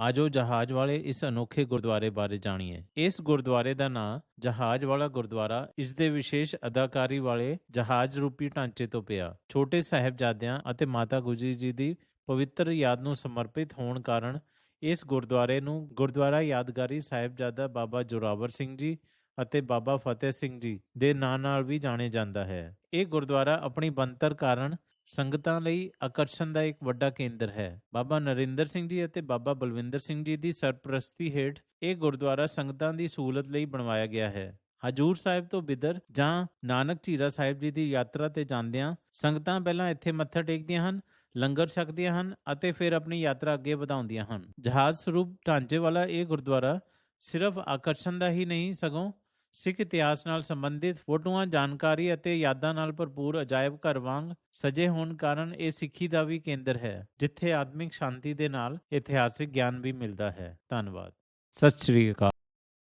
ਆਜੋ ਜਹਾਜ਼ ਵਾਲੇ ਇਸ ਅਨੋਖੇ ਗੁਰਦੁਆਰੇ ਬਾਰੇ ਜਾਣੀਏ। ਇਸ ਗੁਰਦੁਆਰੇ ਦਾ ਨਾਂ ਜਹਾਜ਼ ਵਾਲਾ ਗੁਰਦੁਆਰਾ, ਇਸ ਦੇ ਵਿਸ਼ੇਸ਼ ਅਦਾਕਾਰੀ ਵਾਲੇ ਜਹਾਜ਼ ਰੂਪੀ ਢਾਂਚੇ ਤੋਂ ਪਿਆ। ਛੋਟੇ ਸਾਹਿਬਜ਼ਾਦਿਆਂ ਅਤੇ ਮਾਤਾ ਗੁਜਰੀ ਜੀ ਦੀ ਪਵਿੱਤਰ ਯਾਦ ਨੂੰ ਸਮਰਪਿਤ ਹੋਣ ਕਾਰਨ ਇਸ ਗੁਰਦੁਆਰੇ ਨੂੰ ਗੁਰਦੁਆਰਾ ਯਾਦਗਾਰੀ ਸਾਹਿਬਜ਼ਾਦਾ ਬਾਬਾ ਜੋਰਾਵਰ ਸਿੰਘ ਜੀ ਅਤੇ ਬਾਬਾ ਫਤਿਹ ਸਿੰਘ ਜੀ ਦੇ ਨਾਂ ਨਾਲ ਵੀ ਜਾਣੇ ਜਾਂਦਾ ਹੈ। ਇਹ ਗੁਰਦੁਆਰਾ ਆਪਣੀ ਬੰਤਰ ਕਾਰਨ ਸੰਗਤਾਂ ਲਈ ਆਕਰਸ਼ਣ ਦਾ ਇੱਕ ਵੱਡਾ ਕੇਂਦਰ ਹੈ। ਬਾਬਾ ਨਰਿੰਦਰ ਸਿੰਘ ਜੀ ਅਤੇ ਬਾਬਾ ਬਲਵਿੰਦਰ ਸਿੰਘ ਜੀ ਦੀ ਸਰਪ੍ਰਸਤੀ ਹੇਠ ਇਹ ਗੁਰਦੁਆਰਾ ਸੰਗਤਾਂ ਦੀ ਸਹੂਲਤ ਲਈ ਬਣਵਾਇਆ ਗਿਆ ਹੈ। ਹਜੂਰ ਸਾਹਿਬ ਤੋਂ ਬਿਦਰ ਜਾਂ ਨਾਨਕ ਝੀਰਾ ਸਾਹਿਬ ਜੀ ਦੀ ਯਾਤਰਾ ਤੇ ਜਾਂਦਿਆਂ ਸੰਗਤਾਂ ਪਹਿਲਾਂ ਇੱਥੇ ਮੱਥਾ ਟੇਕਦੀਆਂ ਹਨ, ਲੰਗਰ ਛਕਦੀਆਂ ਹਨ ਅਤੇ ਫਿਰ ਆਪਣੀ ਯਾਤਰਾ ਅੱਗੇ ਵਧਾਉਂਦੀਆਂ ਹਨ। ਜਹਾਜ਼ ਸਰੂਪ ਢਾਂਚੇ ਵਾਲਾ ਇਹ ਗੁਰਦੁਆਰਾ ਸਿਰਫ ਆਕਰਸ਼ਣ ਦਾ ਹੀ ਨਹੀਂ, ਸਗੋਂ ਸਿੱਖ ਇਤਿਹਾਸ ਨਾਲ ਸੰਬੰਧਿਤ ਫੋਟੋਆਂ, ਜਾਣਕਾਰੀ ਅਤੇ ਯਾਦਾਂ ਨਾਲ ਭਰਪੂਰ ਅਜਾਇਬ ਘਰ ਵਾਂਗ ਸਜੇ ਹੋਣ ਕਾਰਨ ਇਹ ਸਿੱਖੀ ਦਾ ਵੀ ਕੇਂਦਰ ਹੈ, ਜਿੱਥੇ ਆਤਮਿਕ ਸ਼ਾਂਤੀ ਦੇ ਨਾਲ ਇਤਿਹਾਸਿਕ ਗਿਆਨ ਵੀ ਮਿਲਦਾ ਹੈ। ਧੰਨਵਾਦ। ਸਤਿ ਸ੍ਰੀ ਅਕਾਲ।